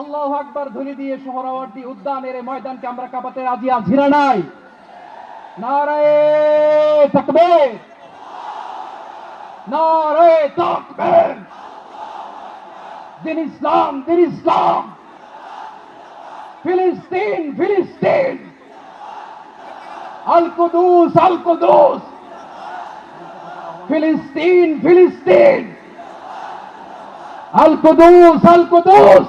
আল্লাহ আকবার ধ্বনি দিয়ে সোহরাওয়ার্দী উদ্যানের ময়দানকে আমরা কাঁপাতে রাজি আছি নাই? ইসলাম ফিলিস্তিন ফিলিস্তিন। আল কুদুস ফিলিস্তিন ফিলিস্তিন। আল কুদুস।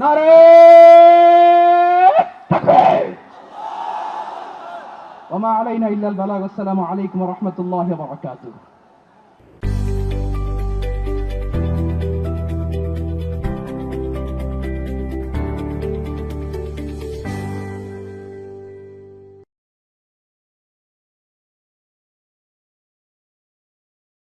নারে وما علينا إلا البلاغ. والسلام عليكم ورحمة الله وبركاته.